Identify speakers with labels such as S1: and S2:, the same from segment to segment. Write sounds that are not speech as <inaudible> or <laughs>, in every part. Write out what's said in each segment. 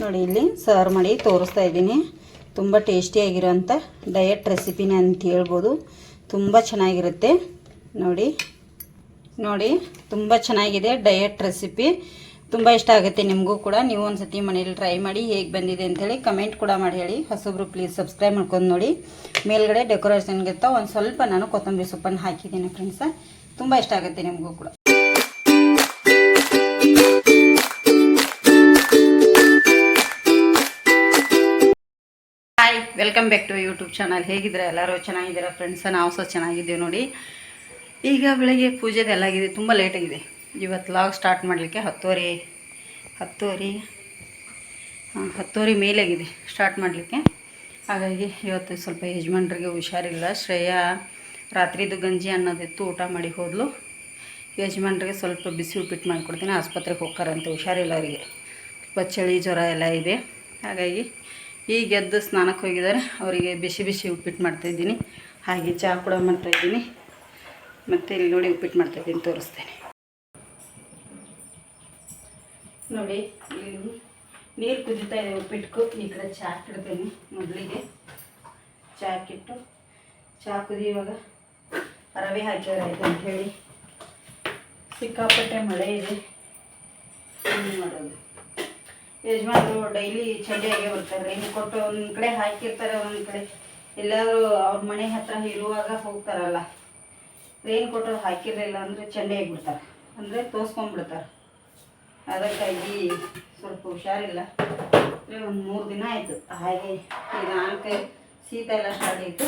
S1: ನೋಡಿ, ಇಲ್ಲಿ ಸರ್ವ್ ಮಾಡಿ ತೋರಿಸ್ತಾ ಇದ್ದೀನಿ. ತುಂಬ ಟೇಸ್ಟಿಯಾಗಿರೋಂಥ ಡಯಟ್ ರೆಸಿಪಿನೇ ಅಂತ ಹೇಳ್ಬೋದು. ತುಂಬ ಚೆನ್ನಾಗಿರುತ್ತೆ. ನೋಡಿ ನೋಡಿ, ತುಂಬ ಚೆನ್ನಾಗಿದೆ ಡಯಟ್ ರೆಸಿಪಿ ತುಂಬ ಇಷ್ಟ ಆಗುತ್ತೆ ನಿಮಗೂ ಕೂಡ. ನೀವು ಒಂದು ಸತಿ ಮನೇಲಿ ಟ್ರೈ ಮಾಡಿ ಹೇಗೆ ಬಂದಿದೆ ಅಂಥೇಳಿ ಕಮೆಂಟ್ ಕೂಡ ಮಾಡಿ ಹೇಳಿ. ಹೊಸಬ್ರು ಪ್ಲೀಸ್ ಸಬ್ಸ್ಕ್ರೈಬ್ ಮಾಡ್ಕೊಂಡು ನೋಡಿ. ಮೇಲ್ಗಡೆ ಡೆಕೋರೇಷನ್ಗಿಂತ ಒಂದು ಸ್ವಲ್ಪ ನಾನು ಕೊತ್ತಂಬರಿ ಸೊಪ್ಪನ್ನು ಹಾಕಿದ್ದೀನಿ ಫ್ರೆಂಡ್ಸ ತುಂಬ ಇಷ್ಟ ಆಗುತ್ತೆ ನಿಮಗೂ ಕೂಡ. Welcome back to YouTube channel. ಹೇಗಿದ್ರೆ ಎಲ್ಲರೂ ಚೆನ್ನಾಗಿದ್ದೀರಾ? ಫ್ರೆಂಡ್ಸ ನಾವು ಸಹ ಚೆನ್ನಾಗಿದ್ದೀವಿ ನೋಡಿ. ಈಗ ಬೆಳಗ್ಗೆ ಪೂಜೆದೆಲ್ಲ ಆಗಿದೆ. ತುಂಬ ಲೇಟಾಗಿದೆ ಇವತ್ತು ಲಾಗ್ ಸ್ಟಾರ್ಟ್ ಮಾಡಲಿಕ್ಕೆ ಹತ್ತುವರೆ ಹತ್ತುವರೆ, ಹಾಂ, ಹತ್ತುವರೆ ಮೇಲಾಗಿದೆ ಸ್ಟಾರ್ಟ್ ಮಾಡಲಿಕ್ಕೆ. ಹಾಗಾಗಿ ಇವತ್ತು ಸ್ವಲ್ಪ ಯಜಮಾನ್ರಿಗೆ ಹುಷಾರಿಲ್ಲ. ಶ್ರೇಯಾ ರಾತ್ರಿದು ಗಂಜಿ ಅನ್ನೋದಿತ್ತು ಊಟ ಮಾಡಿ ಹೋದಲು. ಯಜಮಾನ್ರಿಗೆ ಸ್ವಲ್ಪ ಬಿಸಿ ಉಪ್ಪಿಟ್ಟು ಮಾಡಿಕೊಡ್ತೀನಿ. ಆಸ್ಪತ್ರೆಗೆ ಹೋಗ್ತಾರಂತೆ ಹುಷಾರಿಲ್ಲ ಅವರಿಗೆ. ಸ್ವಲ್ಪ ಚಳಿ ಜ್ವರ ಎಲ್ಲ ಇದೆ. ಹಾಗಾಗಿ ಈಗ ಎದ್ದು ಸ್ನಾನಕ್ಕೆ ಹೋಗಿದ್ದಾರೆ. ಅವರಿಗೆ ಬಿಸಿ ಬಿಸಿ ಉಪ್ಪಿಟ್ಟು ಮಾಡ್ತಾಯಿದ್ದೀನಿ ಹಾಗೆ ಚಹಾ ಕೂಡ ಮಾಡ್ತಾಯಿದ್ದೀನಿ ಮತ್ತು ಇಲ್ಲಿ ನೋಡಿ ಉಪ್ಪಿಟ್ಟು ಮಾಡ್ತಾಯಿದ್ದೀನಿ ತೋರಿಸ್ತೇನೆ. ನೋಡಿ, ಇಲ್ಲಿ ನೀರು ಕುದಿತಾ ಇದೆ ಉಪ್ಪಿಟ್ಟು ಈ ಕಡೆ ಚಹಾ ಕಿಡ್ತೇನೆ ಮೊದಲಿಗೆ. ಚಹಾ ಕಿಟ್ಟು ಚಹಾ ಕುದಿಯುವಾಗ ರವೆ ಹಾಕಿದ್ರೆ ಆಯ್ತು ಅಂತ ಹೇಳಿ. ಸಿಕ್ಕಾಪಟ್ಟೆ ಮಳೆ ಇದೆ. ಏನು ಮಾಡೋದು. ಯಜಮಾನರು ಡೈಲಿ ಚಳಿಯಾಗೆ ಬರ್ತಾರೆ. ರೈನ್ ಕೊಟ್ಟು ಒಂದು ಕಡೆ ಹಾಕಿರ್ತಾರೆ ಒಂದೊಂದು ಕಡೆ ಎಲ್ಲಾದರೂ ಅವ್ರ ಮನೆ ಹತ್ರ ಇರುವಾಗ ಹೋಗ್ತಾರಲ್ಲ ರೈನ್ ಕೊಟ್ಟು ಹಾಕಿರಲಿಲ್ಲ ಅಂದರೆ ಚಂಡಿಯಾಗಿ ಬಿಡ್ತಾರೆ. ಅಂದರೆ ತೋರಿಸ್ಕೊಂಡ್ಬಿಡ್ತಾರೆ ಅದಕ್ಕಾಗಿ ಸ್ವಲ್ಪ ಹುಷಾರಿಲ್ಲ. ಒಂದು ಮೂರು ದಿನ ಆಯಿತು. ಹಾಗೆ ಈಗ ನಾಲ್ಕು ಶೀತ ಎಲ್ಲ ಸ್ಟಾರ್ಟ್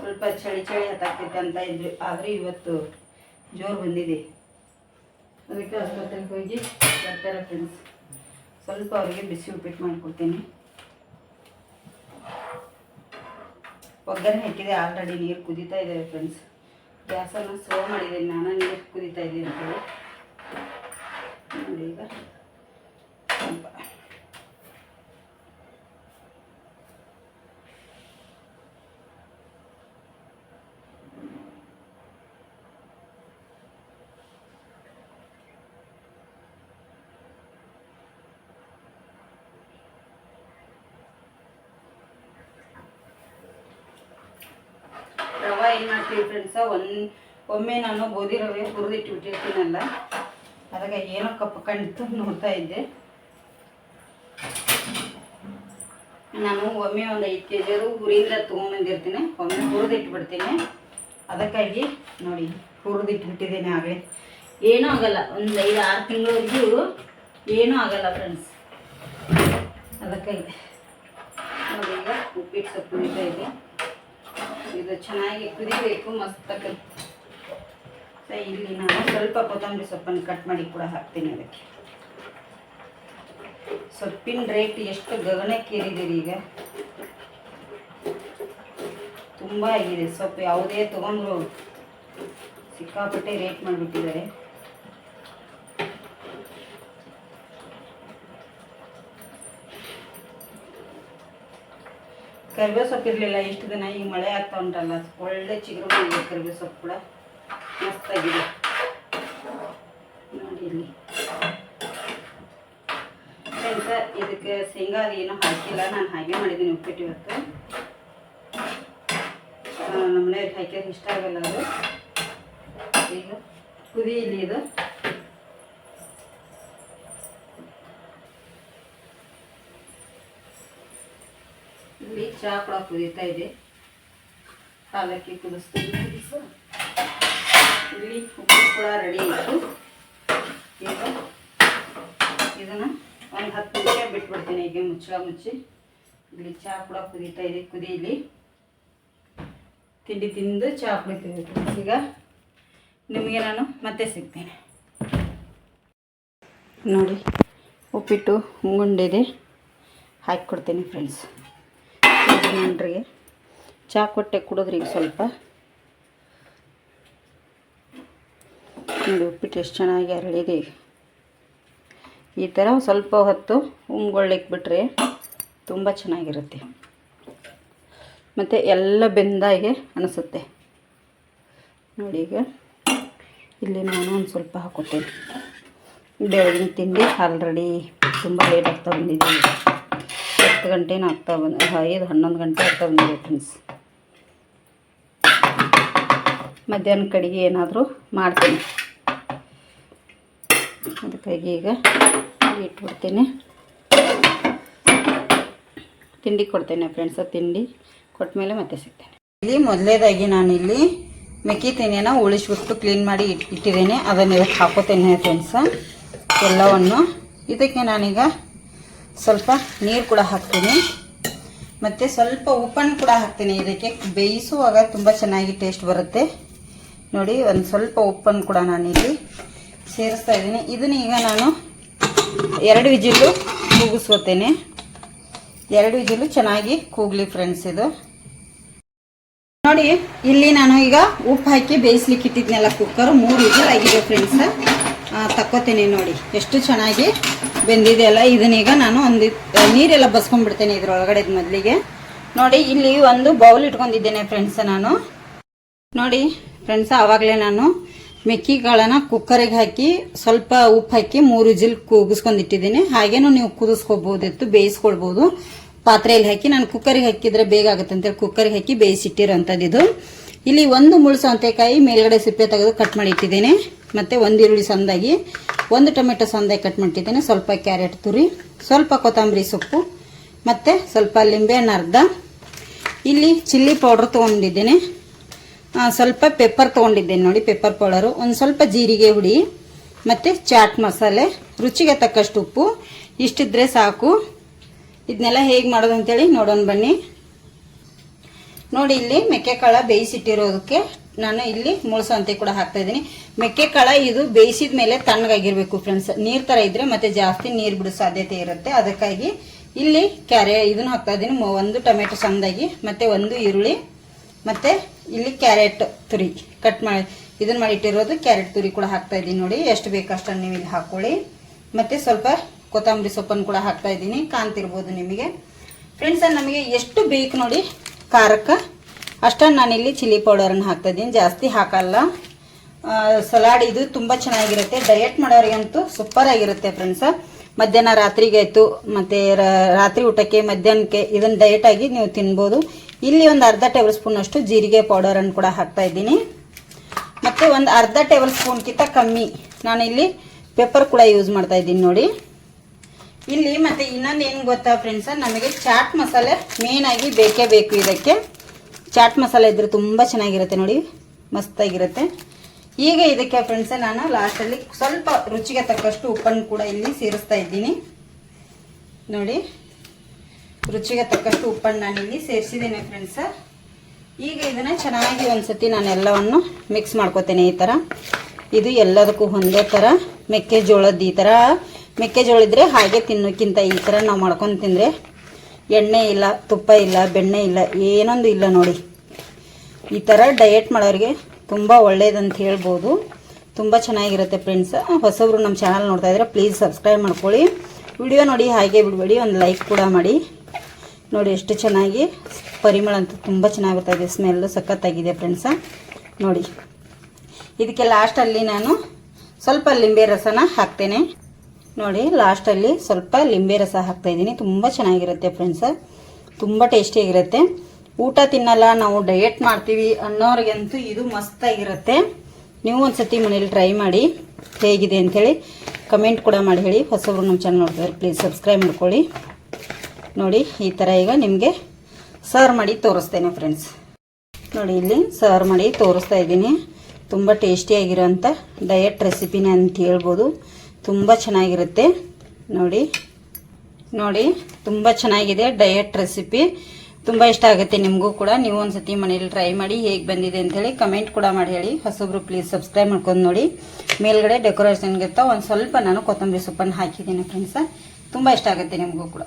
S1: ಸ್ವಲ್ಪ ಚಳಿ ಚಳಿ ಹತ್ತಾಗ್ತೈತೆ ಅಂತ ಇದ್ವಿ ಆದರೆ ಇವತ್ತು ಜೋರು ಬಂದಿದೆ. ಅದಕ್ಕೆ ಆಸ್ಪತ್ರೆಗೆ ಹೋಗಿ ಬರ್ತಾರೆ ಫ್ರೆಂಡ್ಸ್ ಸ್ವಲ್ಪ ಅವರಿಗೆ ಬಿಸಿ ಉಪ್ಪಿಟ್ಟು ಮಾಡಿಕೊಡ್ತೀನಿ. ಒಗ್ಗರಣೆ ಹಾಕಿದೆ ಆಲ್ರೆಡಿ ನೀರು ಕುದೀತಾ ಇದೆ ಫ್ರೆಂಡ್ಸ್ ಗ್ಯಾಸನ್ನು ಸ್ಲೋ ಮಾಡಿದ್ದೀನಿ, ನಾನು ನೀರು ಕುದೀತಾ ಇದ್ದೀನಿ ಅಂತೇಳಿ ನೋಡಿ ಈಗ ಸ್ವಲ್ಪ ರವೆ ಏನು ಮಾಡ್ತೀವಿ ಫ್ರೆಂಡ್ಸ ಒಂದು, ಒಮ್ಮೆ ನಾನು ಗೋಧಿ ರವೆ ಹುರಿದಿಟ್ಟು ಬಿಟ್ಟಿರ್ತೀನಲ್ಲ ಅದಕ್ಕೆ ಏನೋ ಕಪ್ಪ ಕಣ್ತು ನೋಡ್ತಾ ಇದ್ದೆ. ನಾನು ಒಮ್ಮೆ ಒಂದು ಐದು ಕೆ ಜಿ ಅದು ಹುರಿಯಿಂದ ತೊಗೊಂಬಂದಿರ್ತೀನಿ ಒಮ್ಮೆ ಹುರಿದಿಟ್ಟು ಬಿಡ್ತೀನಿ. ಅದಕ್ಕಾಗಿ ನೋಡಿ, ಹುರಿದಿಟ್ಟು ಬಿಟ್ಟಿದ್ದೀನಿ ಆಗಲೇ ಏನೂ ಆಗಲ್ಲ, ಒಂದು ಐದು, ಆರು ತಿಂಗಳವರೆಗೂ ಏನೂ ಆಗಲ್ಲ ಫ್ರೆಂಡ್ಸ್ ಅದಕ್ಕಾಗಿ ನೋಡಿ ಈಗ ಉಪ್ಪಿಟ್ಟು ಸೊಪ್ಪು ಇದೆ ಇದು ಚೆನ್ನಾಗಿ ಕುದಿಬೇಕು, ಮಸ್ತ್ ಇಲ್ಲಿ ನಾನು ಸ್ವಲ್ಪ ಕೊತ್ತಂಬರಿ ಸೊಪ್ಪನ್ನು ಕಟ್ ಮಾಡಿ ಕೂಡ ಹಾಕ್ತೀನಿ ಅದಕ್ಕೆ. ಸೊಪ್ಪಿನ ರೇಟ್ ಎಷ್ಟು ಗಗನಕ್ಕೇರಿದ್ದೀರಿ ಈಗ? ತುಂಬ ಆಗಿದೆ ಸೊಪ್ಪು, ಯಾವುದೇ ತೊಗೊಂಡ್ರು ಸಿಕ್ಕಾಪಟ್ಟೆ ರೇಟ್ ಮಾಡಿಬಿಟ್ಟಿದ್ದಾರೆ. ಕರಿಬೇವು ಸೊಪ್ಪು ಇರಲಿಲ್ಲ ಎಷ್ಟು ದಿನ ಈಗ ಮಳೆ ಆಗ್ತಾ ಉಂಟಲ್ಲ ಒಳ್ಳೆ ಚಿಗುರು ಬಂದಿದೆ ಕರಿಬೇವು ಸೊಪ್ಪು ಕೂಡ. ಮಸ್ತಾಗಿದೆ. ನೋಡಿ ಇಲ್ಲಿ. ಇದಕ್ಕೆ ಶೇಂಗಾ ಏನು ಏನೂ ಹಾಕಿಲ್ಲ, ನಾನು ಹಾಗೆ ಮಾಡಿದ್ದೀನಿ ಉಪ್ಪಿಟ್ಟು ಇವತ್ತು. ನಮ್ಮ ಮನೆಯವ್ರಿಗೆ ಹಾಕಿದ್ರೆ ಇಷ್ಟ ಆಗಲ್ಲ ಅದು. ಈಗ ಕುದಿ ಇಲ್ಲಿ ಇದು. ಚಹಾ ಕೂಡ ಕುದೀತಾ ಇದೆ. ಹಾಲಕ್ಕಿ ಕುದಿಸ್ತೀನಿ. ಕುದಿಸು ಇಲ್ಲಿ ಉಪ್ಪು ಕೂಡ ರೆಡಿ ಆಯಿತು ಈಗ ಇದನ್ನು ಒಂದು ಹತ್ತು ನಿಮಿಷ ಬಿಟ್ಬಿಡ್ತೀನಿ. ಈಗ ಮುಚ್ಚಳ ಮುಚ್ಚಿ. ಇಲ್ಲಿ ಚಹಾ ಕೂಡ ಕುದೀತಾ ಇದೆ. ಕುದೀಲಿ ತಿಂಡಿ ತಿಂದು ಚಹಾ ಕುಡಿತೀವಿ ಈಗ ನಿಮಗೆ ನಾನು ಮತ್ತೆ ಸಿಗ್ತೇನೆ. ನೋಡಿ, ಉಪ್ಪಿಟ್ಟು ಮುಂಗುಂಡಿದೆ ಹಾಕಿಕೊಡ್ತೀನಿ ಫ್ರೆಂಡ್ಸ್ ಯಜಮಾನ್ರಿಗೆ ಚಾ ಕೊಟ್ಟೆ ಕುಡಿದ್ರಿ ಈಗ ಸ್ವಲ್ಪ. ನೋಡಿ ಉಪ್ಪಿಟ್ಟು ಎಷ್ಟು ಚೆನ್ನಾಗಿ ಅರಳಿದೆ. ಈ ಥರ ಸ್ವಲ್ಪ ಹೊತ್ತು ಉಂಗೊಳ್ಳಿಕ್ಕೆ ಬಿಟ್ಟರೆ ತುಂಬ ಚೆನ್ನಾಗಿರುತ್ತೆ. ಮತ್ತು ಎಲ್ಲ ಬೆಂದಾಗೆ ಅನಿಸುತ್ತೆ. ನೋಡಿ ಈಗ ಇಲ್ಲಿ ನಾನು ಒಂದು ಸ್ವಲ್ಪ ಹಾಕೋತೇನೆ. ಬೆಳಗಿನ ತಿಂಡಿ ಆಲ್ರೆಡಿ ತುಂಬ ಲೇಟಾಗಿ ಈಗ ಹತ್ತು ಗಂಟೆನ ಆಗ್ತಾ ಬಂದ ಐದು, ಹನ್ನೊಂದು ಗಂಟೆ ಆಗ್ತಾ ಬಂದಿದೆ ಫ್ರೆಂಡ್ಸ್ ಮಧ್ಯಾಹ್ನ ಕಡೆಗೆ ಏನಾದರೂ ಮಾಡ್ತೀನಿ. ಅದಕ್ಕಾಗಿ ಈಗ ಇಟ್ಬಿಡ್ತೀನಿ. ತಿಂಡಿ ಕೊಡ್ತೇನೆ ಫ್ರೆಂಡ್ಸ ತಿಂಡಿ ಕೊಟ್ಟ ಮೇಲೆ ಮತ್ತೆ ಸಿಗ್ತೇನೆ. ಇಲ್ಲಿ ಮೊದಲೇದಾಗಿ ನಾನು ಇಲ್ಲಿ ಮೆಕ್ಕಿ ಉಳಿಸ್ಬಿಟ್ಟು ಕ್ಲೀನ್ ಮಾಡಿ ಇಟ್, ಇಟ್ಟಿದ್ದೇನೆ. ಅದನ್ನು ಹಾಕೋತೇನೆ ಫ್ರೆಂಡ್ಸ ಎಲ್ಲವನ್ನು. ಇದಕ್ಕೆ ನಾನೀಗ ಸ್ವಲ್ಪ ನೀರು ಕೂಡ ಹಾಕ್ತೀನಿ. ಮತ್ತು ಸ್ವಲ್ಪ ಉಪ್ಪನ್ನು ಕೂಡ ಹಾಕ್ತೀನಿ ಇದಕ್ಕೆ. ಬೇಯಿಸುವಾಗ ತುಂಬ ಚೆನ್ನಾಗಿ ಟೇಸ್ಟ್ ಬರುತ್ತೆ. ನೋಡಿ, ಒಂದು ಸ್ವಲ್ಪ ಉಪ್ಪನ್ನು ಕೂಡ ನಾನಿಲ್ಲಿ ಸೇರಿಸ್ತಾ ಇದ್ದೀನಿ. ಇದನ್ನ ಈಗ ನಾನು ಎರಡು ವಿಜಿಲು ಕೂಗಿಸ್ಕೋತೇನೆ. ಎರಡು ವಿಜಿಲು ಚೆನ್ನಾಗಿ ಕೂಗ್ಲಿ ಫ್ರೆಂಡ್ಸ್ ಇದು. ನೋಡಿ, ಇಲ್ಲಿ ನಾನು ಈಗ ಉಪ್ಪು ಹಾಕಿ ಬೇಯಿಸ್ಲಿಕ್ಕೆ ಇಟ್ಟಿದ್ನೆಲ್ಲ ಕುಕ್ಕರ್ ಮೂರು ವಿಜಿಲ್ ಆಗಿದೆ ಫ್ರೆಂಡ್ಸ್ ತಕ್ಕೋತೇನೆ ನೋಡಿ, ಎಷ್ಟು ಚೆನ್ನಾಗಿ ಬೆಂದಿದೆಯಲ್ಲ, ಇದನ್ನೀಗ ನಾನು ಒಂದು ನೀರೆಲ್ಲ ಬಸ್ಕೊಂಡ್ಬಿಡ್ತೇನೆ ಇದ್ರೊಳಗಡೆ ಮೊದಲಿಗೆ. ನೋಡಿ, ಇಲ್ಲಿ ಒಂದು ಬೌಲ್ ಇಟ್ಕೊಂಡಿದ್ದೇನೆ ಫ್ರೆಂಡ್ಸ್ ನಾನು. ನೋಡಿ ಫ್ರೆಂಡ್ಸ್ ಆವಾಗಲೇ ನಾನು ಮೆಕ್ಕಿಕಾಳನ್ನ ಕುಕ್ಕರಿಗೆ ಹಾಕಿ, ಸ್ವಲ್ಪ ಉಪ್ಪು ಹಾಕಿ ಮೂರು ಜಿಲ್ ಕೂಗಿಸ್ಕೊಂಡಿಟ್ಟಿದ್ದೀನಿ. ಹಾಗೇನು ನೀವು ಕುದಿಸ್ಕೋಬಹುದಿತ್ತು ಬೇಯಿಸ್ಕೊಳ್ಬೋದು. ಪಾತ್ರೆಯಲ್ಲಿ ಹಾಕಿ, ನಾನು ಕುಕ್ಕರಿಗೆ ಹಾಕಿದ್ರೆ ಬೇಗ ಆಗುತ್ತೆ ಅಂತೇಳಿ ಕುಕ್ಕರಿಗೆ ಹಾಕಿ ಬೇಯಿಸಿಟ್ಟಿರೋಂಥದ್ದು ಇದು ಇಲ್ಲಿ ಒಂದು ಮುಳ್ಳು ಸೌತೆಕಾಯಿ ಮೇಲ್ಗಡೆ ಸಿಪ್ಪೆ ತೆಗೆದು ಕಟ್ ಮಾಡಿ ಇಟ್ಟಿದ್ದೇನೆ ಮತ್ತೆ ಒಂದು ಈರುಳ್ಳಿ ಸಂದಾಗಿ, ಒಂದು ಟೊಮೆಟೊ ಸಂದಾಗಿ ಕಟ್ ಮಾಡ್ತಿದ್ದೇನೆ. ಸ್ವಲ್ಪ ಕ್ಯಾರೆಟ್ ತುರಿ, ಸ್ವಲ್ಪ ಕೊತ್ತಂಬರಿ ಸೊಪ್ಪು, ಮತ್ತೆ ಸ್ವಲ್ಪ ಲಿಂಬೆಹಣ್ಣು ಅರ್ಧ. ಇಲ್ಲಿ ಚಿಲ್ಲಿ ಪೌಡ್ರ್ ತೊಗೊಂಡಿದ್ದೇನೆ. ಸ್ವಲ್ಪ ಪೆಪ್ಪರ್ ತೊಗೊಂಡಿದ್ದೇನೆ ನೋಡಿ, ಪೆಪ್ಪರ್ ಪೌಡರು. ಒಂದು ಸ್ವಲ್ಪ ಜೀರಿಗೆ ಹುಡಿ, ಮತ್ತು ಚಾಟ್ ಮಸಾಲೆ, ರುಚಿಗೆ ತಕ್ಕಷ್ಟು ಉಪ್ಪು. ಇಷ್ಟಿದ್ರೆ ಸಾಕು. ಇದನ್ನೆಲ್ಲ ಹೇಗೆ ಮಾಡೋದು ಅಂತೇಳಿ ನೋಡೋಣ ಬನ್ನಿ. ನೋಡಿ, ಇಲ್ಲಿ ಮೆಕ್ಕೆಕಾಳ ಬೇಯಿಸಿಟ್ಟಿರೋದಕ್ಕೆ ನಾನು ಇಲ್ಲಿ ಮುಳ್ಸಂತೆ ಕೂಡ ಹಾಕ್ತಾ ಇದ್ದೀನಿ. ಮೆಕ್ಕೆಕಾಳ ಇದು ಬೇಯಿಸಿದ ಮೇಲೆ ತಣ್ಣಗಾಗಿರ್ಬೇಕು ಫ್ರೆಂಡ್ಸ್ ನೀರ್ ತರ ಇದ್ರೆ ಮತ್ತೆ ಜಾಸ್ತಿ ನೀರ್ ಬಿಡೋ ಸಾಧ್ಯತೆ ಇರುತ್ತೆ. ಅದಕ್ಕಾಗಿ ಇಲ್ಲಿ ಕ್ಯಾರೆ ಇದನ್ನು ಹಾಕ್ತಾ ಇದ್ದೀನಿ. ಒಂದು ಟೊಮೆಟೊ ಸಣ್ಣದಾಗಿ, ಮತ್ತೆ ಒಂದು ಈರುಳ್ಳಿ, ಮತ್ತೆ ಇಲ್ಲಿ ಕ್ಯಾರೆಟ್ ತುರಿ ಕಟ್ ಮಾಡಿ ಇದನ್ನ ಮಾಡಿ ಇಟ್ಟಿರೋದು ಕ್ಯಾರೆಟ್ ತುರಿ ಕೂಡ ಹಾಕ್ತಾ ಇದ್ದೀನಿ ನೋಡಿ. ಎಷ್ಟು ಬೇಕು ಅಷ್ಟನ್ನು ನೀವು ಇಲ್ಲಿ ಹಾಕೊಳ್ಳಿ. ಮತ್ತೆ ಸ್ವಲ್ಪ ಕೊತ್ತಂಬರಿ ಸೊಪ್ಪನ್ನು ಕೂಡ ಹಾಕ್ತಾ ಇದ್ದೀನಿ. ಕಾಣ್ತಿರ್ಬೋದು ನಿಮಗೆ. ಫ್ರೆಂಡ್ಸ್ ನಮಗೆ ಎಷ್ಟು ಬೇಕು ನೋಡಿ, ಖಾರಕ್ಕೆ ಅಷ್ಟನ್ನು ನಾನಿಲ್ಲಿ ಚಿಲ್ಲಿ ಪೌಡರನ್ನು ಹಾಕ್ತಾ ಇದ್ದೀನಿ. ಜಾಸ್ತಿ ಹಾಕಲ್ಲ. ಸಲಾಡ್ ಇದು ತುಂಬ ಚೆನ್ನಾಗಿರುತ್ತೆ. ಡಯಟ್ ಮಾಡೋರಿಗಂತೂ ಸೂಪರ್ ಆಗಿರುತ್ತೆ ಫ್ರೆಂಡ್ಸ್ ಮಧ್ಯಾಹ್ನ ರಾತ್ರಿಗೆ ಆಯಿತು. ಮತ್ತು ರಾತ್ರಿ ಊಟಕ್ಕೆ, ಮಧ್ಯಾಹ್ನಕ್ಕೆ ಇದನ್ನು ಡಯಟ್ ಆಗಿ ನೀವು ತಿನ್ಬೋದು. ಇಲ್ಲಿ ಒಂದು ಅರ್ಧ ಟೇಬಲ್ ಸ್ಪೂನ್ ಅಷ್ಟು ಜೀರಿಗೆ ಪೌಡರನ್ನು ಕೂಡ ಹಾಕ್ತಾ ಇದ್ದೀನಿ. ಮತ್ತು ಒಂದು ಅರ್ಧ ಟೇಬಲ್ ಸ್ಪೂನ್ಗಿಂತ ಕಮ್ಮಿ ನಾನು ಇಲ್ಲಿ ಪೆಪ್ಪರ್ ಕೂಡ ಯೂಸ್ ಮಾಡ್ತಾ ಇದ್ದೀನಿ ನೋಡಿ. ಇಲ್ಲಿ ಮತ್ತೆ ಇನ್ನೊಂದು ಏನು ಗೊತ್ತಾ ಫ್ರೆಂಡ್ಸ ನಮಗೆ ಚಾಟ್ ಮಸಾಲೆ ಮೇನ್ ಆಗಿ ಬೇಕೇ ಬೇಕು ಇದಕ್ಕೆ. ಚಾಟ್ ಮಸಾಲೆ ಇದ್ರೆ ತುಂಬ ಚೆನ್ನಾಗಿರುತ್ತೆ ನೋಡಿ, ಮಸ್ತಾಗಿರುತ್ತೆ. ಈಗ ಇದಕ್ಕೆ ಫ್ರೆಂಡ್ಸ್ ನಾನು ಲಾಸ್ಟಲ್ಲಿ ಸ್ವಲ್ಪ ರುಚಿಗೆ ತಕ್ಕಷ್ಟು ಉಪ್ಪನ್ನು ಕೂಡ ಇಲ್ಲಿ ಸೇರಿಸ್ತಾ ಇದ್ದೀನಿ. ನೋಡಿ, ರುಚಿಗೆ ತಕ್ಕಷ್ಟು ಉಪ್ಪನ್ನು ನಾನು ಇಲ್ಲಿ ಸೇರಿಸಿದ್ದೀನಿ ಫ್ರೆಂಡ್ಸ್ ಈಗ ಇದನ್ನ ಚೆನ್ನಾಗಿ ಒಂದ್ಸತಿ ನಾನು ಎಲ್ಲವನ್ನು ಮಿಕ್ಸ್ ಮಾಡ್ಕೋತೇನೆ ಈ ಥರ ಇದು ಎಲ್ಲದಕ್ಕೂ ಒಂದೇ ಥರ ಮೆಕ್ಕೆಜೋಳದ ಈ ಥರ ಮೆಕ್ಕೆಜೋಳ ಇದ್ರೆ ಹಾಗೆ ತಿನ್ನೋಕ್ಕಿಂತ ಈ ಥರ ನಾವು ಮಾಡ್ಕೊಂಡು ತಿಂದರೆ ಎಣ್ಣೆ ಇಲ್ಲ, ತುಪ್ಪ ಇಲ್ಲ, ಬೆಣ್ಣೆ ಇಲ್ಲ, ಏನೊಂದು ಇಲ್ಲ ನೋಡಿ. ಈ ಥರ ಡಯೆಟ್ ಮಾಡೋರಿಗೆ ತುಂಬ ಒಳ್ಳೇದಂತ ಹೇಳ್ಬೋದು. ತುಂಬ ಚೆನ್ನಾಗಿರುತ್ತೆ ಫ್ರೆಂಡ್ಸ್ ಹೊಸಬ್ರು ನಮ್ಮ ಚಾನಲ್ ನೋಡ್ತಾ ಇದ್ರೆ ಪ್ಲೀಸ್ ಸಬ್ಸ್ಕ್ರೈಬ್ ಮಾಡ್ಕೊಳ್ಳಿ. ವಿಡಿಯೋ ನೋಡಿ ಹಾಗೆ ಬಿಡಬೇಡಿ, ಒಂದು ಲೈಕ್ ಕೂಡ ಮಾಡಿ. ನೋಡಿ ಎಷ್ಟು ಚೆನ್ನಾಗಿ ಪರಿಮಳ ಅಂತೂ ತುಂಬ ಚೆನ್ನಾಗಿರ್ತಾ ಇದೆ ಸ್ಮೆಲ್ ಸಖತ್ತಾಗಿದೆ ಫ್ರೆಂಡ್ಸ ನೋಡಿ. ಇದಕ್ಕೆ ಲಾಸ್ಟಲ್ಲಿ ನಾನು ಸ್ವಲ್ಪ ಲಿಂಬೆ ರಸನ ಹಾಕ್ತೇನೆ. ನೋಡಿ ಲಾಸ್ಟಲ್ಲಿ ಸ್ವಲ್ಪ ಲಿಂಬೆ ರಸ ಹಾಕ್ತಾ ಇದ್ದೀನಿ. ತುಂಬ ಚೆನ್ನಾಗಿರುತ್ತೆ ಫ್ರೆಂಡ್ಸ ತುಂಬ ಟೇಸ್ಟಿಯಾಗಿರುತ್ತೆ ಊಟ ತಿನ್ನಲ್ಲ, ನಾವು ಡಯೆಟ್ ಮಾಡ್ತೀವಿ ಅನ್ನೋರಿಗಂತೂ ಇದು ಮಸ್ತಾಗಿರುತ್ತೆ ನೀವು ಒಂದ್ಸತಿ ಮನೇಲಿ ಟ್ರೈ ಮಾಡಿ ಹೇಗಿದೆ ಅಂಥೇಳಿ ಕಮೆಂಟ್ ಕೂಡ ಮಾಡಿ ಹೇಳಿ. ಹೊಸಬ್ರು ನಮ್ಮ ಚಾನಲ್ ನೋಡ್ತಾರೆ ಪ್ಲೀಸ್ ಸಬ್ಸ್ಕ್ರೈಬ್ ಮಾಡ್ಕೊಳ್ಳಿ. ನೋಡಿ, ಈ ಥರ ಈಗ ನಿಮಗೆ ಸರ್ವ್ ಮಾಡಿ ತೋರಿಸ್ತೇನೆ ಫ್ರೆಂಡ್ಸ್ ನೋಡಿ, ಇಲ್ಲಿ ಸರ್ವ್ ಮಾಡಿ ತೋರಿಸ್ತಾ ಇದ್ದೀನಿ. ತುಂಬ ಟೇಸ್ಟಿಯಾಗಿರೋಂಥ ಡಯಟ್ ರೆಸಿಪಿನೇ ಅಂತ ಹೇಳ್ಬೋದು. ತುಂಬ ಚೆನ್ನಾಗಿರುತ್ತೆ. ನೋಡಿ ನೋಡಿ, ತುಂಬ ಚೆನ್ನಾಗಿದೆ ಡಯಟ್ ರೆಸಿಪಿ ತುಂಬ ಇಷ್ಟ ಆಗುತ್ತೆ ನಿಮಗೂ ಕೂಡ. ನೀವು ಒಂದ್ಸತಿ ಮನೇಲಿ ಟ್ರೈ ಮಾಡಿ ಹೇಗೆ ಬಂದಿದೆ ಅಂತೇಳಿ ಕಮೆಂಟ್ ಕೂಡ ಮಾಡಿ ಹೇಳಿ. ಹೊಸಬ್ರು ಪ್ಲೀಸ್ ಸಬ್ಸ್ಕ್ರೈಬ್ ಮಾಡ್ಕೊಂಡು ನೋಡಿ. ಮೇಲ್ಗಡೆ ಡೆಕೋರೇಷನ್ಗಿರ್ತಾ ಒಂದು ಸ್ವಲ್ಪ ನಾನು ಕೊತ್ತಂಬರಿ ಸೊಪ್ಪನ್ನು ಹಾಕಿದ್ದೀನಿ ಫ್ರೆಂಡ್ಸ ತುಂಬ ಇಷ್ಟ ಆಗುತ್ತೆ ನಿಮಗೂ ಕೂಡ.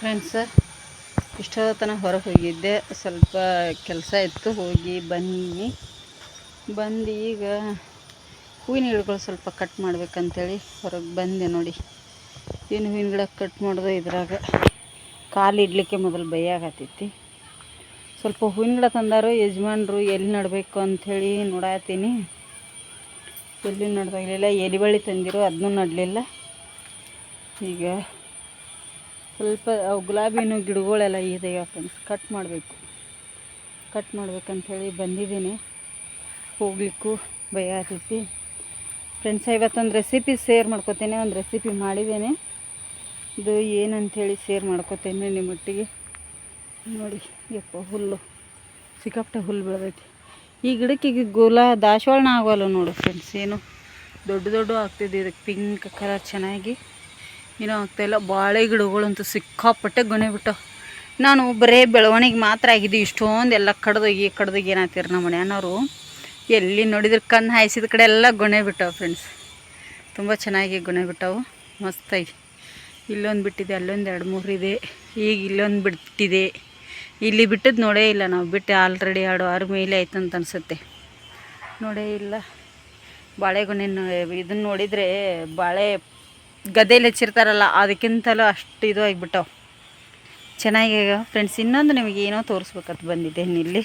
S1: ಫ್ರೆಂಡ್ಸ್ ಇಷ್ಟೋ ತನಕ ಹೊರಗೆ ಹೋಗಿದ್ದೆ. ಸ್ವಲ್ಪ ಕೆಲಸ ಇತ್ತು. ಹೋಗಿ ಬನ್ನಿ ಬಂದು ಈಗ ಹೂವಿನ ಗಿಡಗಳು ಸ್ವಲ್ಪ ಕಟ್ ಮಾಡ್ಬೇಕಂತೇಳಿ ಹೊರಗೆ ಬಂದೆ ನೋಡಿ. ಏನು ಹೂವಿನ ಗಿಡ ಕಟ್ ಮಾಡೋದು ಇದ್ರಾಗ. ಕಾಲು ಇಡ್ಲಿಕ್ಕೆ ಮೊದಲು ಬೈಯಾಗತ್ತೈತಿ ಸ್ವಲ್ಪ ಹೂವಿನ ಗಿಡ ತಂದಾರು, ಯಜಮಾನ್ರು ಎಲ್ಲಿ ನಡಬೇಕು ಅಂಥೇಳಿ ನೋಡತ್ತೀನಿ ಎಲ್ಲಿ ನಡ್ದಾಗಲಿಲ್ಲ ಎಲೆ ಬಳ್ಳಿ ತಂದಿರು ಅದನ್ನೂ ನಡಲಿಲ್ಲ. ಈಗ ಸ್ವಲ್ಪ ಅವು ಗುಲಾಬಿನೂ ಗಿಡಗಳೆಲ್ಲ ಇದೆ ಫ್ರೆಂಡ್ಸ್ ಕಟ್ ಮಾಡಬೇಕು. ಕಟ್ ಮಾಡ್ಬೇಕಂಥೇಳಿ ಬಂದಿದ್ದೀನಿ. ಹೋಗ್ಲಿಕ್ಕೂ ಭಯ ಆಗ್ತೈತಿ. ಫ್ರೆಂಡ್ಸ್ ಇವತ್ತೊಂದು ರೆಸಿಪಿ ಶೇರ್ ಮಾಡ್ಕೊತೀನಿ, ಒಂದು ರೆಸಿಪಿ ಮಾಡಿದ್ದೇನೆ. ಇದು ಏನಂಥೇಳಿ ಶೇರ್ ಮಾಡ್ಕೊತೇನೆ ನಿಮ್ಮೊಟ್ಟಿಗೆ. ನೋಡಿ, ಯಪ್ಪ, ಹುಲ್ಲು. ಸಿಕ್ಕಾಪಟ್ಟೆ ಹುಲ್ಲು ಬೆಳೆದೈತಿ. ಈ ಗಿಡಕ್ಕೆ ಈಗ ಗುಲಾ ದಾಸವಾಳನ ಆಗೋಲ್ಲ ನೋಡು ಫ್ರೆಂಡ್ಸ್ ಏನು ದೊಡ್ಡ ದೊಡ್ಡ ಆಗ್ತಿದೆ. ಇದಕ್ಕೆ ಪಿಂಕ್ ಕಲರ್ ಚೆನ್ನಾಗಿ ಏನೂ ಆಗ್ತಾಯಿಲ್ಲ ಬಾಳೆ ಗಿಡಗಳಂತೂ ಸಿಕ್ಕಾಪಟ್ಟೆ ಬಿಟ್ಟವು ನಾನು ಬರೇ ಬೆಳವಣಿಗೆ ಮಾತ್ರ ಆಗಿದ್ದು ಇಷ್ಟೊಂದು ಎಲ್ಲ ಕಡ್ದೋಗಿ ಕಡ್ದೋಗಿ ಏನಾಗ್ತೀರಿ ನಮ್ಮ ಮನೆಯವರು? ಎಲ್ಲಿ ನೋಡಿದ್ರೆ ಕಣ್ಣು ಹಾಯಿಸಿದ ಕಡೆ ಎಲ್ಲ ಗೊನೆ ಬಿಟ್ಟವು ಫ್ರೆಂಡ್ಸ್ ತುಂಬ ಚೆನ್ನಾಗಿ ಗೊನೆ ಬಿಟ್ಟವು. ಮಸ್ತಾಗಿ. ಇಲ್ಲೊಂದು ಬಿಟ್ಟಿದೆ, ಅಲ್ಲೊಂದು ಎರಡು ಮೂರು ಇದೆ. ಈಗ ಇಲ್ಲೊಂದು ಬಿಟ್ಟಿದೆ. ಇಲ್ಲಿ ಬಿಟ್ಟದ್ದು ನೋಡೇ ಇಲ್ಲ ನಾವು. ಬಿಟ್ಟು ಆಲ್ರೆಡಿ ಎರಡು ಆರು ಮೇಲೆ ಆಯ್ತು ಅಂತ ಅನಿಸುತ್ತೆ. ನೋಡೇ ಇಲ್ಲ. ಬಾಳೆಗೊನೆ ಇದನ್ನು ನೋಡಿದರೆ ಬಾಳೆ ಗದ್ದೆಯಲ್ಲಿ ಹಚ್ಚಿರ್ತಾರಲ್ಲ, ಅದಕ್ಕಿಂತಲೂ ಅಷ್ಟು ಇದು ಆಗಿಬಿಟ್ಟವು. ಚೆನ್ನಾಗಿ ಫ್ರೆಂಡ್ಸ್ ಇನ್ನೊಂದು ನಿಮಗೆ ಏನೋ ತೋರಿಸ್ಬೇಕಂತ ಬಂದಿದ್ದೆ ಇಲ್ಲಿ.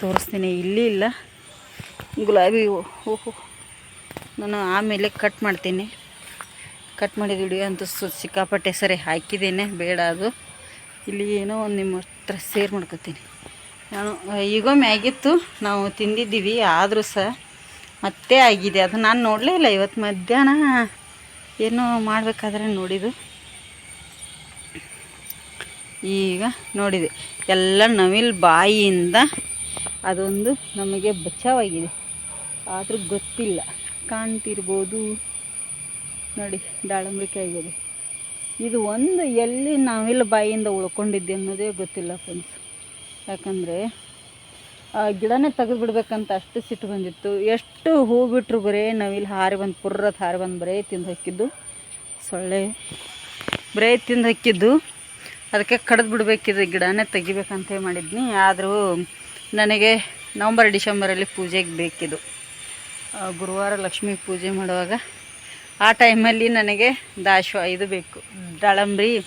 S1: ತೋರಿಸ್ತೀನಿ. ಇಲ್ಲಿ ಇಲ್ಲ. ಗುಲಾಬಿ ಓಹೋ ನಾನು ಆಮೇಲೆ ಕಟ್ ಮಾಡ್ತೀನಿ. ಕಟ್ ಮಾಡಿದ ವಿಡಿಯೋ ಅಂತೂ ಸು ಸಿಕ್ಕಾಪಟ್ಟೆ ಸರಿ ಹಾಕಿದ್ದೇನೆ, ಬೇಡ ಅದು. ಇಲ್ಲಿ ಏನೋ ಒಂದು ನಿಮ್ಮ ಹತ್ರ ಸೇರ್ ಮಾಡ್ಕೊತೀನಿ. ನಾನು, ಈಗೊಮ್ಮೆ ಆಗಿತ್ತು, ನಾವು ತಿಂದಿದ್ದೀವಿ, ಆದರೂ ಸಹ ಮತ್ತೆ ಆಗಿದೆ. ಅದು ನಾನು ನೋಡಲೇ ಇಲ್ಲ ಇವತ್ತು ಮಧ್ಯಾಹ್ನ ಏನೋ ಮಾಡಬೇಕಾದ್ರೆ ನೋಡಿದ್ದು. ಈಗ ನೋಡಿದೆ. ಎಲ್ಲ ನವಿಲ್ ಬಾಯಿಯಿಂದ ಅದೊಂದು ನಮಗೆ ಬಚಾವಾಗಿದೆ ಆದರೂ ಗೊತ್ತಿಲ್ಲ, ಕಾಣ್ತಿರ್ಬೋದು. ನೋಡಿ ದಾಳಂಬ್ರಿಕಾಯಿ ಆಗಿದೆ ಇದು ಒಂದು ಎಲ್ಲಿ ನಾವೆಲ್ಲ ಬಾಯಿಯಿಂದ ಉಳ್ಕೊಂಡಿದ್ದೆ ಅನ್ನೋದೇ ಗೊತ್ತಿಲ್ಲ ಫ್ರೆಂಡ್ಸ್ ಯಾಕಂದರೆ, ಆ ಗಿಡನೇ ತೆಗೆದು ಬಿಡ್ಬೇಕಂತ ಅಷ್ಟು ಸಿಟ್ಟು ಬಂದಿತ್ತು. ಎಷ್ಟು ಹೂ ಬಿಟ್ಟರು ಬರೇ ನಾವಿಲ್ಲಿ ಹಾರಿ ಬಂದು, ಪುರ್ರತ್ ಹಾರಿ ಬಂದು ಬರೇ ತಿಂದು ಹಾಕಿದ್ದು. ಸೊಳ್ಳೆ ಬರೇ ತಿಂದು ಹಾಕಿದ್ದು. ಅದಕ್ಕೆ ಕಡ್ದು ಬಿಡಬೇಕಿದೆ ಗಿಡನೇ ತೆಗಿಬೇಕಂತ ಮಾಡಿದ್ನಿ. ಆದರೂ ನನಗೆ ನವಂಬರ್, ಡಿಸೆಂಬರಲ್ಲಿ ಪೂಜೆಗೆ ಬೇಕಿದ್ದು. ಗುರುವಾರ ಲಕ್ಷ್ಮಿ ಪೂಜೆ ಮಾಡುವಾಗ ಆ ಟೈಮಲ್ಲಿ ನನಗೆ ದಾಶ್ವ ಇದು ಬೇಕು. ದಾಳಂಬ್ರಿ,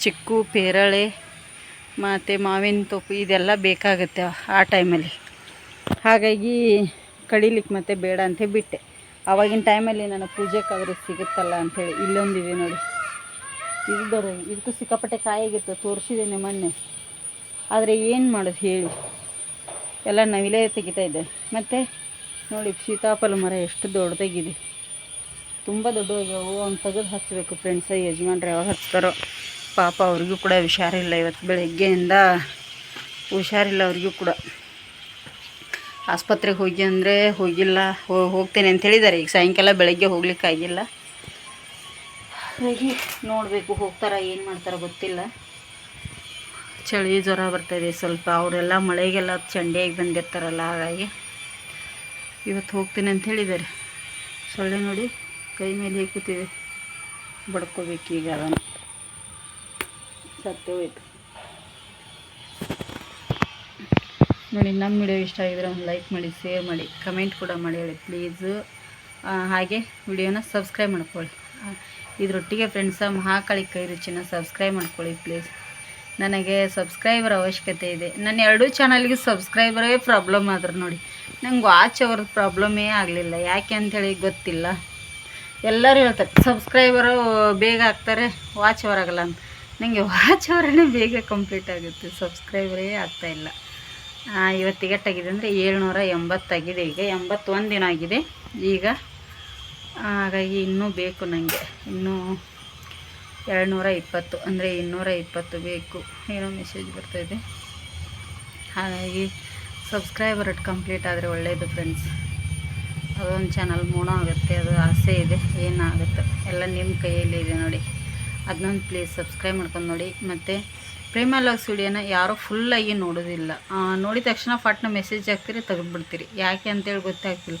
S1: ಚಿಕ್ಕು, ಪೇರಳೆ, ಮತ್ತು ಮಾವಿನ ತೊಪ್ಪು ಇದೆಲ್ಲ ಬೇಕಾಗುತ್ತೆ ಆ ಟೈಮಲ್ಲಿ. ಹಾಗಾಗಿ ಕಡಿಲಿಕ್ಕೆ ಮತ್ತೆ ಬೇಡ ಅಂತ ಬಿಟ್ಟೆ ಆವಾಗಿನ ಟೈಮಲ್ಲಿ ನನ್ನ ಪೂಜೆಗಾದ್ರೆ ಸಿಗುತ್ತಲ್ಲ ಅಂಥೇಳಿ ಇಲ್ಲೊಂದಿದೆ ನೋಡಿ. ಇದು ಬರ, ಇದಕ್ಕೂ ಸಿಕ್ಕಾಪಟ್ಟೆ ಕಾಯಾಗಿತ್ತು ತೋರಿಸಿದ್ದೇನೆ ಮೊನ್ನೆ. ಆದರೆ ಏನು ಮಾಡೋದು ಹೇಳಿ. ಎಲ್ಲ ನವಿಲೇ ತೆಗಿತಾ ಇದ್ದೆ. ಮತ್ತು ನೋಡಿ, ಸೀತಾಫಲ ಮರ ಎಷ್ಟು ದೊಡ್ಡದಾಗಿದೆ. ತುಂಬ ದೊಡ್ಡವಾಗ್ಯಾವು ಅವ್ನು ತೆಗೆದು ಹಚ್ಚಬೇಕು ಫ್ರೆಂಡ್ಸ ಯಜಮಾನ್ರು ಯಾವಾಗ ಹಚ್ತಾರೋ. ಪಾಪ ಅವ್ರಿಗೂ ಕೂಡ ಹುಷಾರಿಲ್ಲ ಇವತ್ತು ಬೆಳಗ್ಗೆಯಿಂದ. ಹುಷಾರಿಲ್ಲ ಅವ್ರಿಗೂ ಕೂಡ. ಆಸ್ಪತ್ರೆಗೆ ಹೋಗಿ ಅಂದರೆ ಹೋಗಿಲ್ಲ ಹೋಗ್ತೇನೆ ಅಂತ ಹೇಳಿದ್ದಾರೆ. ಈಗ ಸಾಯಂಕಾಲ ಬೆಳಗ್ಗೆ ಹೋಗ್ಲಿಕ್ಕಾಗಿಲ್ಲ ಹಾಗಾಗಿ ನೋಡಬೇಕು, ಹೋಗ್ತಾರ, ಏನು ಮಾಡ್ತಾರೋ ಗೊತ್ತಿಲ್ಲ. ಚಳಿ ಜ್ವರ ಬರ್ತಾಯಿದೆ ಸ್ವಲ್ಪ. ಅವರೆಲ್ಲ ಮಳೆಗೆಲ್ಲ ಚಂಡಿಯಾಗಿ ಬಂದಿರ್ತಾರಲ್ಲ, ಹಾಗಾಗಿ ಇವತ್ತು ಹೋಗ್ತೀನಿ ಅಂತ ಹೇಳಿದ್ದಾರೆ. ಸೊಳ್ಳೆ ನೋಡಿ. ಕೈ ಮೇಲೆ ಕೂತಿದೆ ಬಡ್ಕೋಬೇಕು ಈಗ ಅದನ್ನು. ಸತ್ತು ಹೋಯ್ತು. ನೋಡಿ, ನಮ್ಮ ವಿಡಿಯೋ ಇಷ್ಟ ಆಗಿದ್ರೆ ಒಂದು ಲೈಕ್ ಮಾಡಿ, ಶೇರ್ ಮಾಡಿ, ಕಮೆಂಟ್ ಕೂಡ ಮಾಡಿ ಹೇಳಿ, ಪ್ಲೀಸು. ಹಾಗೆ ವಿಡಿಯೋನ ಸಬ್ಸ್ಕ್ರೈಬ್ ಮಾಡ್ಕೊಳ್ಳಿ. ಇದರೊಟ್ಟಿಗೆ ಫ್ರೆಂಡ್ಸ ಮಹಾಕಾಳಿ ಕೈ ರುಚಿನ ಸಬ್ಸ್ಕ್ರೈಬ್ ಮಾಡ್ಕೊಳ್ಳಿ, ಪ್ಲೀಸ್. ನನಗೆ ಸಬ್ಸ್ಕ್ರೈಬರ್ ಅವಶ್ಯಕತೆ ಇದೆ. ನನ್ನ ಎರಡೂ ಚಾನಲ್ಗೆ ಸಬ್ಸ್ಕ್ರೈಬರೇ ಪ್ರಾಬ್ಲಮ್ ಆದ್ರೆ ನೋಡಿ. ನಂಗೆ ವಾಚ್ ಅವ್ರದ್ದು ಪ್ರಾಬ್ಲಮೇ ಆಗಲಿಲ್ಲ. ಯಾಕೆ ಅಂಥೇಳಿ ಗೊತ್ತಿಲ್ಲ. ಎಲ್ಲರೂ ಹೇಳ್ತಾರೆ ಸಬ್ಸ್ಕ್ರೈಬರು ಬೇಗ ಆಗ್ತಾರೆ ವಾಚ್ ಅವರಾಗಲ್ಲ ಅಂತ. ನನಗೆ ವಾಚ್ ಅವರೇ ಬೇಗ ಕಂಪ್ಲೀಟ್ ಆಗುತ್ತೆ ಸಬ್ಸ್ಕ್ರೈಬರೇ ಆಗ್ತಾಯಿಲ್ಲ ಇವತ್ತಿಗೆ ತೆಗಿದೆ ಅಂದರೆ ಏಳ್ನೂರ ಎಂಬತ್ತಾಗಿದೆ, ಈಗ ಎಂಬತ್ತೊಂದು ದಿನ ಆಗಿದೆ. ಈಗ, ಹಾಗಾಗಿ ಇನ್ನೂ ಬೇಕು ನನಗೆ ಇನ್ನೂ ಎರಡುನೂರ ಇಪ್ಪತ್ತು, ಅಂದರೆ ಇನ್ನೂರ ಇಪ್ಪತ್ತು ಬೇಕು. ಏನೋ ಮೆಸೇಜ್ ಬರ್ತಾಯಿದೆ ಹಾಗಾಗಿ ಸಬ್ಸ್ಕ್ರೈಬರ್ ಕಂಪ್ಲೀಟ್ ಆದರೆ ಒಳ್ಳೆಯದು ಫ್ರೆಂಡ್ಸ್ ಅದೊಂದು ಚಾನಲ್ ಆಗುತ್ತೆ, ಅದು ಆಸೆ ಇದೆ, ಏನಾಗುತ್ತೆ? ಎಲ್ಲ ನಿಮ್ಮ ಕೈಯಲ್ಲಿ ಇದೆ ನೋಡಿ. ಅದನ್ನೊಂದು ಪ್ಲೀಸ್ ಸಬ್ಸ್ಕ್ರೈಬ್ ಮಾಡ್ಕೊಂಡು ನೋಡಿ. ಮತ್ತು ಪ್ರೇಮ ಲಾಗ್ಸ್ ವಿಡಿಯೋನ ಯಾರೂ ಫುಲ್ಲಾಗಿ ನೋಡೋದಿಲ್ಲ. ನೋಡಿದ ತಕ್ಷಣ ಫಟ್ನ ಮೆಸೇಜ್ ಹಾಕ್ತೀರಿ, ತೆಗೆದುಬಿಡ್ತೀರಿ. ಯಾಕೆ ಅಂತೇಳಿ ಗೊತ್ತಾಗ್ತಿಲ್ಲ.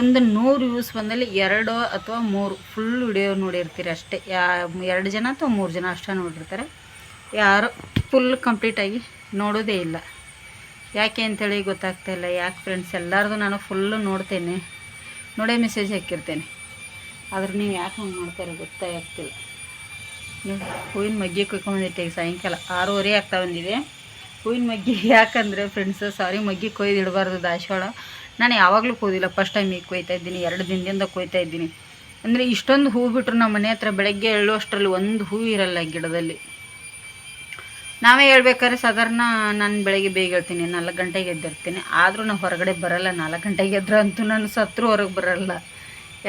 S1: ಒಂದು ನೂರು ವ್ಯೂಸ್ ಬಂದಲ್ಲಿ ಎರಡು ಅಥವಾ ಮೂರು ಫುಲ್ ವಿಡಿಯೋ ನೋಡಿರ್ತೀರಿ ಅಷ್ಟೇ. ಯಾ, ಎರಡು ಜನ ಅಥವಾ ಮೂರು ಜನ ಅಷ್ಟೇ ನೋಡಿರ್ತಾರೆ. ಯಾರು ಫುಲ್ ಕಂಪ್ಲೀಟಾಗಿ ನೋಡೋದೇ ಇಲ್ಲ. ಯಾಕೆ ಅಂಥೇಳಿ ಗೊತ್ತಾಗ್ತಾ ಇಲ್ಲ. ಯಾಕೆ ಫ್ರೆಂಡ್ಸ್ ಎಲ್ಲರದು ನಾನು ಫುಲ್ಲು ನೋಡ್ತೇನೆ. ನೋಡೇ ಮೆಸೇಜ್ ಹಾಕಿರ್ತೇನೆ. ಆದ್ರೆ ನೀವು ಯಾಕೆ ಹಂಗೆ ಮಾಡ್ತಾರೆ ಗೊತ್ತಾಗ್ತಿಲ್ಲ ನೋಡಿ, ಹೂವಿನ ಮಗ್ಗಿ ಕೊಯ್ಕೊಂಬಂದಿಟ್ಟೆ ಈಗ ಸಾಯಂಕಾಲ. ಆರೂವರೆ ಆಗ್ತಾ ಬಂದಿದೆ. ಹೂವಿನ ಮಗ್ಗಿ <laughs> ಯಾಕಂದರೆ ಫ್ರೆಂಡ್ಸ್ ಸಾರಿ ಮಗ್ಗಿ ಕೊಯ್ದು ಇಡಬಾರ್ದು ದಾಸವಾಳ. ನಾನು ಯಾವಾಗಲೂ ಕೊಯ್ದಿಲ್ಲ ಫಸ್ಟ್ ಟೈಮ್ ಈಗ ಕೊಯ್ತಾ ಇದ್ದೀನಿ, ಎರಡು ದಿನದಿಂದ ಕೊಯ್ತಾ ಇದ್ದೀನಿ. ಅಂದರೆ ಇಷ್ಟೊಂದು ಹೂ ಬಿಟ್ಟರು ನಮ್ಮ ಮನೆ ಹತ್ರ ಬೆಳಗ್ಗೆ ಏಳುವಷ್ಟರಲ್ಲಿ ಒಂದು ಹೂ ಇರಲ್ಲ ಗಿಡದಲ್ಲಿ. ನಾವೇ ಹೇಳ್ಬೇಕಾದ್ರೆ ಸಾಧಾರಣ ನಾನು ಬೆಳಗ್ಗೆ ಬೇಗ ಹೇಳ್ತೀನಿ ನಾಲ್ಕು ಗಂಟೆಗೆ ಎದ್ದಿರ್ತೀನಿ. ಆದರೂ ನಾವು ಹೊರಗಡೆ ಬರಲ್ಲ, ನಾಲ್ಕು ಗಂಟೆಗೆ ಎದ್ರೆ ಅಂತೂ ನಾನು ಸತ್ರು ಹೊರಗೆ ಬರೋಲ್ಲ.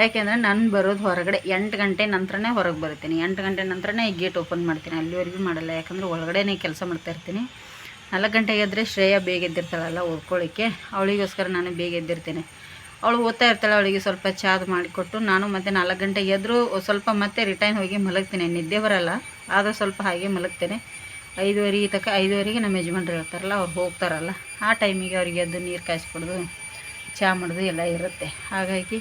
S1: ಯಾಕೆಂದರೆ ನಾನು ಬರೋದು ಹೊರಗಡೆ ಎಂಟು ಗಂಟೆ ನಂತರನೇ ಹೊರಗೆ ಬರ್ತೀನಿ. ಎಂಟು ಗಂಟೆ ನಂತರನೇ ಗೇಟ್ ಓಪನ್ ಮಾಡ್ತೀನಿ. ಅಲ್ಲಿವರೆಗೂ ಮಾಡಲ್ಲ, ಯಾಕಂದರೆ ಒಳಗಡೆನೇ ಕೆಲಸ ಮಾಡ್ತಾ ಇರ್ತೀನಿ. ನಾಲ್ಕು ಗಂಟೆಗೆ ಎದ್ದರೆ ಶ್ರೇಯ ಬೇಗ ಎದ್ದಿರ್ತಾಳಲ್ಲ ಓದ್ಕೊಳ್ಳಿಕ್ಕೆ ಅವಳಿಗೋಸ್ಕರ ನಾನು ಬೇಗ ಎದ್ದಿರ್ತೀನಿ. ಅವಳು ಓದ್ತಾ ಇರ್ತಾಳೆ, ಅವಳಿಗೆ ಸ್ವಲ್ಪ ಚಾದ್ ಮಾಡಿಕೊಟ್ಟು ನಾನು ಮತ್ತೆ ನಾಲ್ಕು ಗಂಟೆಗೆ ಎದ್ದರೂ ಸ್ವಲ್ಪ ಮತ್ತೆ ರಿಟೈನ್ ಹೋಗಿ ಮಲಗ್ತೀನಿ. ನಿದ್ದೆ ಬರಲ್ಲ, ಆದರೂ ಸ್ವಲ್ಪ ಹಾಗೆ ಮಲಗ್ತೇನೆ. ಐದುವರೆಗೆ ತಕ್ಕ ಐದುವರೆಗೆ ನಮ್ಮ ಯಜಮಾನ್ರು ಇರ್ತಾರಲ್ಲ ಅವ್ರು ಹೋಗ್ತಾರಲ್ಲ, ಆ ಟೈಮಿಗೆ ಅವರಿಗೆ ಅದು ನೀರು ಕಾಯಿಸ್ಕೊಡೋದು ಚಹಾ ಮಾಡೋದು ಎಲ್ಲ ಇರುತ್ತೆ. ಹಾಗಾಗಿ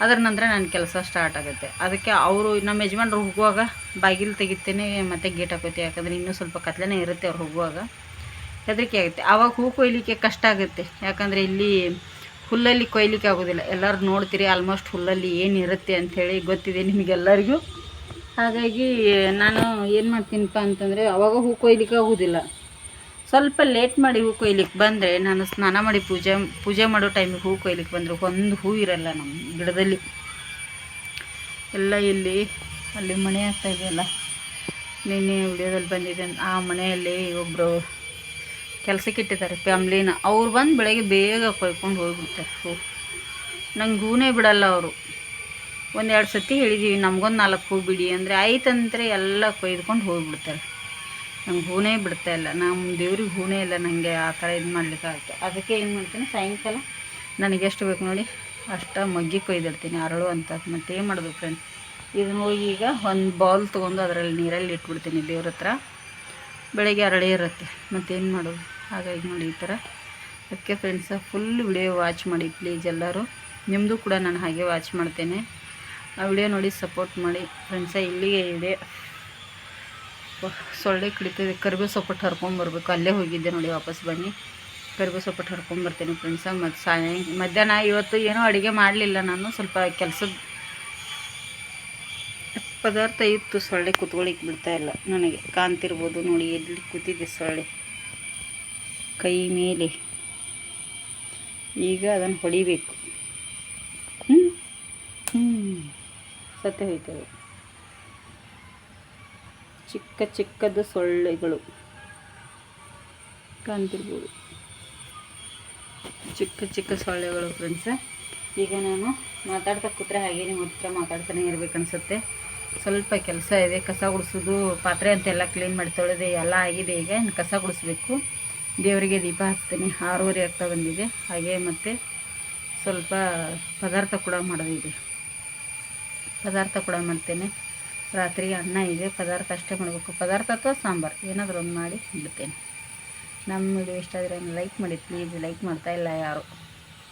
S1: ಅದರ ನಂತರ ನನ್ನ ಕೆಲಸ ಸ್ಟಾರ್ಟ್ ಆಗುತ್ತೆ. ಅದಕ್ಕೆ ಅವರು, ನಮ್ಮ ಯಜಮಾನ್ರು ಹೋಗುವಾಗ ಬಾಗಿಲು ತೆಗಿತೇನೆ, ಮತ್ತು ಗೇಟ್ ಹಾಕೋತಿ, ಯಾಕಂದರೆ ಇನ್ನೂ ಸ್ವಲ್ಪ ಕತ್ಲೆನೇ ಇರುತ್ತೆ ಅವ್ರು ಹೋಗುವಾಗ. ಹೆದರಿಕೆ ಆಗುತ್ತೆ. ಆವಾಗ ಹೂ ಕೊಯ್ಲಿಕ್ಕೆ ಕಷ್ಟ ಆಗುತ್ತೆ. ಯಾಕಂದರೆ ಇಲ್ಲಿ ಹುಲ್ಲಲ್ಲಿ ಕೊಯ್ಲಿಕ್ಕೆ ಆಗೋದಿಲ್ಲ. ಎಲ್ಲರೂ ನೋಡ್ತೀರಿ ಆಲ್ಮೋಸ್ಟ್ ಹುಲ್ಲಲ್ಲಿ ಏನಿರುತ್ತೆ ಅಂಥೇಳಿ ಗೊತ್ತಿದೆ ನಿಮಗೆಲ್ಲರಿಗೂ. ಹಾಗಾಗಿ ನಾನು ಏನು ಮಾಡ್ತೀನಪ್ಪ ಅಂತಂದರೆ ಅವಾಗ ಹೂ ಕೊಯ್ಲಿಕ್ಕೆ ಆಗೋದಿಲ್ಲ. ಸ್ವಲ್ಪ ಲೇಟ್ ಮಾಡಿ ಹೂ ಕೊಯ್ಲಿಕ್ಕೆ ಬಂದರೆ ನಾನು ಸ್ನಾನ ಮಾಡಿ ಪೂಜೆ ಪೂಜೆ ಮಾಡೋ ಟೈಮಿಗೆ ಹೂ ಕೊಯ್ಲಿಕ್ಕೆ ಬಂದರೆ ಒಂದು ಹೂ ಇರಲ್ಲ ನಮ್ಮ ಗಿಡದಲ್ಲಿ. ಎಲ್ಲ ಇಲ್ಲಿ, ಅಲ್ಲಿ ಮನೆ ಆಗ್ತಾ ಇದೆಯಲ್ಲ, ನಿನ್ನೆ ವಿಡಿಯೋದಲ್ಲಿ ಬಂದಿದೆ. ಆ ಮನೆಯಲ್ಲಿ ಒಬ್ಬರು ಕೆಲಸಕ್ಕೆ ಇಟ್ಟಿದ್ದಾರೆ, ಫ್ಯಾಮ್ಲಿನ. ಅವ್ರು ಬಂದು ಬೆಳಗ್ಗೆ ಬೇಗ ಕೊಯ್ಕೊಂಡು ಹೋಗ್ಬಿಡ್ತಾರೆ ಹೂ. ನಂಗೆ ಹೂನೇ ಬಿಡಲ್ಲ ಅವರು. ಒಂದೆರಡು ಸತಿ ಹೇಳಿದ್ದೀವಿ ನಮಗೊಂದು ನಾಲ್ಕು ಹೂ ಬಿಡಿ. ಅಂದರೆ ಆಯ್ತಂದ್ರೆ ಎಲ್ಲ ಕೊಯ್ದುಕೊಂಡು ಹೋಗಿಬಿಡ್ತಾರೆ. ನಂಗೆ ಹೂನೇ ಬಿಡ್ತಾ ಇಲ್ಲ. ನಮ್ಮ ದೇವ್ರಿಗೆ ಹೂನೇ ಇಲ್ಲ ನನಗೆ ಆ ಥರ ಇದು ಮಾಡ್ಲಿಕ್ಕೆ ಅದಕ್ಕೆ ಏನು ಮಾಡ್ತೀನಿ, ಸಾಯಂಕಾಲ ನನಗೆ ಎಷ್ಟು ಬೇಕು ನೋಡಿ, ಅಷ್ಟು ಮಗ್ಗಿ ಕೊಯ್ದಿಡ್ತೀನಿ, ಅರಳು ಅಂತ. ಮತ್ತೆ ಏನು ಮಾಡೋದು ಫ್ರೆಂಡ್ ಇದನ್ನ ಹೋಗಿ ಈಗ ಒಂದು ಬೌಲ್ ತೊಗೊಂಡು ಅದರಲ್ಲಿ ನೀರಲ್ಲಿ ಇಟ್ಬಿಡ್ತೀನಿ ದೇವ್ರ ಹತ್ರ. ಬೆಳಗ್ಗೆ ಅರಳಿ ಇರುತ್ತೆ. ಮತ್ತೇನು ಮಾಡೋದು? ಹಾಗಾಗಿ ನೋಡಿ ಈ ಥರ ಅದಕ್ಕೆ ಫ್ರೆಂಡ್ಸ ಫುಲ್ ವಿಡಿಯೋ ವಾಚ್ ಮಾಡಿ ಪ್ಲೀಸ್ ಎಲ್ಲರೂ. ನಿಮ್ಮದು ಕೂಡ ನಾನು ಹಾಗೆ ವಾಚ್ ಮಾಡ್ತೇನೆ. ಆ ವಿಡಿಯೋ ನೋಡಿ ಸಪೋರ್ಟ್ ಮಾಡಿ. ಫ್ರೆಂಡ್ಸ ಇಲ್ಲಿಗೆ ಇದೆ ಸೊಳ್ಳೆ ಕಡಿತದೆ ಕರಿಬೇವು ಸೊಪ್ಪಟ್ಟು ಹರ್ಕೊಂಬರ್ಬೇಕು ಅಲ್ಲೇ ಹೋಗಿದ್ದೆ ನೋಡಿ, ವಾಪಸ್ ಬನ್ನಿ. ಕರಿಬೇವು ಸೊಪ್ಪಟ್ಟು ಹರ್ಕೊಂಬರ್ತೀನಿ ಫ್ರೆಂಡ್ಸ ಮತ್ತು ಸಾಯ ಮಧ್ಯಾಹ್ನ ಇವತ್ತು ಏನೂ ಅಡುಗೆ ಮಾಡಲಿಲ್ಲ ನಾನು. ಸ್ವಲ್ಪ ಕೆಲಸದ ಪದಾರ್ಥ ಇತ್ತು. ಸೊಳ್ಳೆ ಕುತ್ಕೊಳ್ಳಿಕ್ಕೆ ಬಿಡ್ತಾ ಇಲ್ಲ ನನಗೆ. ಕಾಣ್ತಿರ್ಬೋದು ನೋಡಿ ಎಲ್ಲಿ ಕೂತಿದೆ ಸೊಳ್ಳೆ. ಕೈ ಮೇಲೆ. ಈಗ ಅದನ್ನು ಹೊಡಿಬೇಕು. ಹ್ಞೂ ಹ್ಞೂ ಸತ್ತೇ ಹೋಯ್ತವೆ ಚಿಕ್ಕ ಚಿಕ್ಕದು ಸೊಳ್ಳೆಗಳು ಕಾಣ್ತಿರ್ಬೋದು ಚಿಕ್ಕ ಚಿಕ್ಕ ಸೊಳ್ಳೆಗಳು ಫ್ರೆಂಡ್ಸ್ ಈಗ ನಾನು ಮಾತಾಡ್ತಾ ಕೂತ್ರೆ ಹಾಗೆ ನಿಮ್ಮ ಮಾತಾಡ್ತಾನೆ ಇರ್ಬೇಕು ಅನ್ಸುತ್ತೆ. ಸ್ವಲ್ಪ ಕೆಲಸ ಇದೆ, ಕಸ ಗುಡಿಸೋದು, ಪಾತ್ರೆ ಅಂತೆಲ್ಲ ಕ್ಲೀನ್ ಮಾಡಿ ತೊಳೆದೆ ಎಲ್ಲ ಆಗಿದೆ. ಈಗ ಇನ್ನು ಕಸ ಗುಡಿಸ್ಬೇಕು. ದೇವರಿಗೆ ದೀಪ ಹಚ್ತೀನಿ, ಆರೂವರೆ ಆಗ್ತಾ ಬಂದಿದೆ. ಹಾಗೆ ಮತ್ತು ಸ್ವಲ್ಪ ಪದಾರ್ಥ ಕೂಡ ಮಾಡೋದಿದೆ. ಪದಾರ್ಥ ಕೂಡ ಮಾಡ್ತೇನೆ. ರಾತ್ರಿ ಅನ್ನ ಇದೆ, ಪದಾರ್ಥ ಅಷ್ಟೇ ಮಾಡಬೇಕು. ಪದಾರ್ಥ ಅಥವಾ ಸಾಂಬಾರು, ಏನಾದರೂ ಒಂದು ಮಾಡಿ ಬಿಡ್ತೇನೆ ನಮ್ಮ ವಿಡಿಯೋ ಇಷ್ಟ ಆದರೆ ಲೈಕ್ ಮಾಡಿ ಪ್ಲೀಸ್ ಲೈಕ್ ಮಾಡ್ತಾ ಇಲ್ಲ ಯಾರು.